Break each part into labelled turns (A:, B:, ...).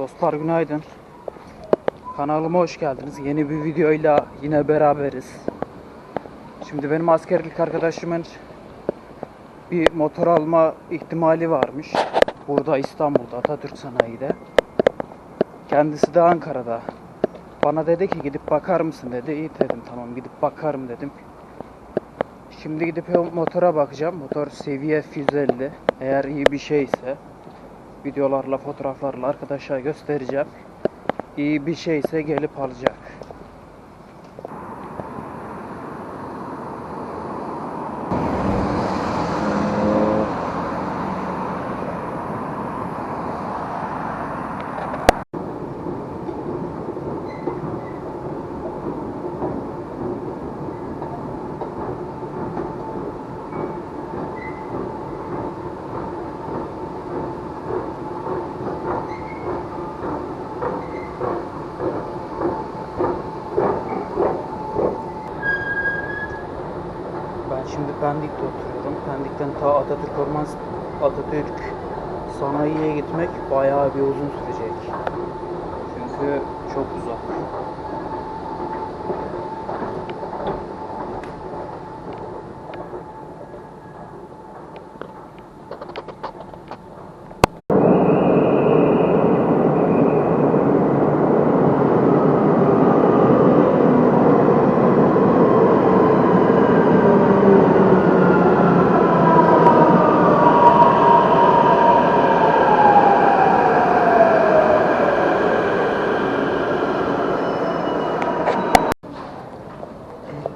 A: Dostlar günaydın. Kanalıma hoş geldiniz. Yeni bir videoyla yine beraberiz. Şimdi benim askerlik arkadaşımın bir motor alma ihtimali varmış. Burada İstanbul'da Atatürk Sanayi'de. Kendisi de Ankara'da. Bana dedi ki gidip bakar mısın dedi. İyi dedim tamam gidip bakarım dedim. Şimdi gidip motora bakacağım. Motor seviye 150. Eğer iyi bir şeyse videolarla, fotoğraflarla arkadaşa göstereceğim. İyi bir şeyse gelip alacak. Ben şimdi Pendik'te oturuyorum. Pendik'ten ta Atatürk Orman Atatürk Sanayi'ye gitmek bayağı bir uzun sürecek. Çünkü çok uzak.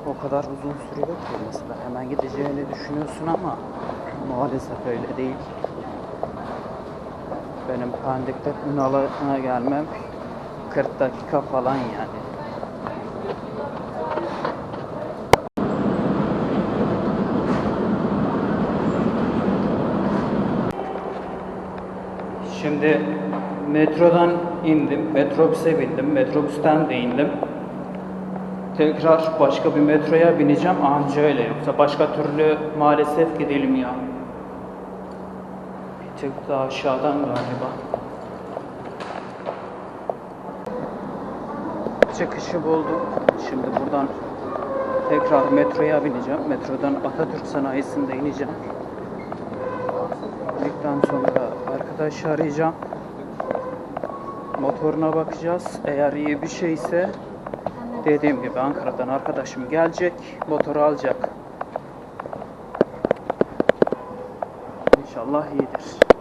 A: O kadar uzun sürüyor ki mesela hemen gideceğini düşünüyorsun ama maalesef öyle değil. Benim Pendik'te Ünal'a gelmem 40 dakika falan yani. Şimdi metrodan indim, metrobüse bindim, metrobüsten de indim. Tekrar başka bir metroya bineceğim anca öyle yoksa başka türlü maalesef gidelim ya. Bir tık daha aşağıdan galiba. Çıkışı bulduk. Şimdi buradan tekrar metroya bineceğim. Metrodan Atatürk Sanayisi'nde ineceğim. İndikten sonra arkadaşı arayacağım. Motoruna bakacağız. Eğer iyi bir şeyse dediğim gibi Ankara'dan arkadaşım gelecek. Motoru alacak. İnşallah iyidir.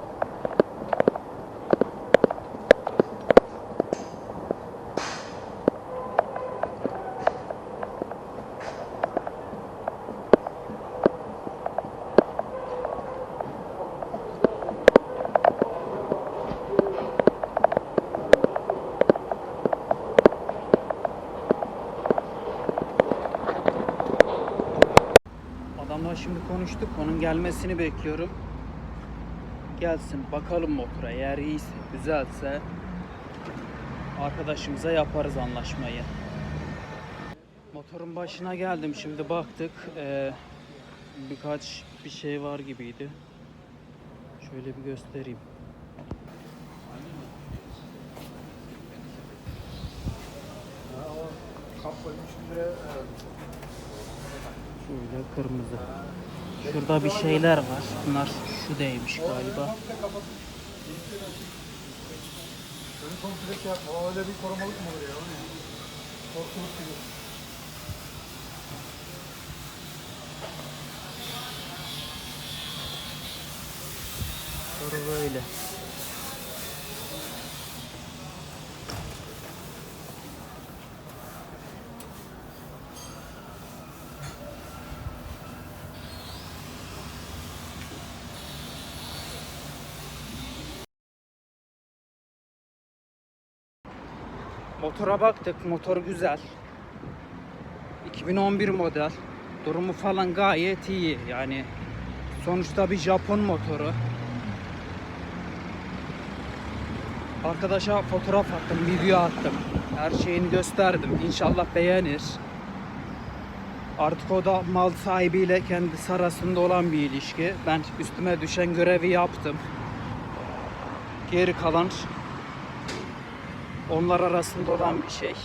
A: Adamla şimdi konuştuk. Onun gelmesini bekliyorum. Gelsin bakalım motora. Eğer iyiyse, güzelse arkadaşımıza yaparız anlaşmayı. Motorun başına geldim. Şimdi baktık. Ee, birkaç bir şey var gibiydi. Şöyle bir göstereyim. Şöyle kırmızı. Şurada bir şeyler var. Bunlar şu değmiş galiba.
B: Öyle bir korumalık mı olur ya? Korkuluk gibi.
A: Soru böyle. Motora baktık. Motor güzel. 2011 model. Durumu falan gayet iyi. Yani sonuçta bir Japon motoru. Arkadaşa fotoğraf attım, video attım. Her şeyini gösterdim. İnşallah beğenir. Artık o da mal sahibiyle kendisi arasında olan bir ilişki. Ben üstüme düşen görevi yaptım. Geri kalan onlar arasında olan bir şey.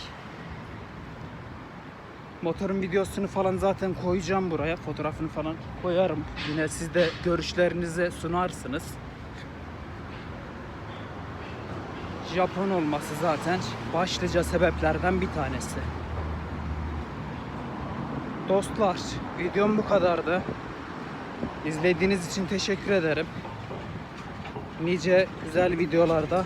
A: Motorun videosunu falan zaten koyacağım buraya. Fotoğrafını falan koyarım. Yine siz de görüşlerinizi sunarsınız. Japon olması zaten başlıca sebeplerden bir tanesi. Dostlar, videom bu kadardı. İzlediğiniz için teşekkür ederim. Nice güzel videolarda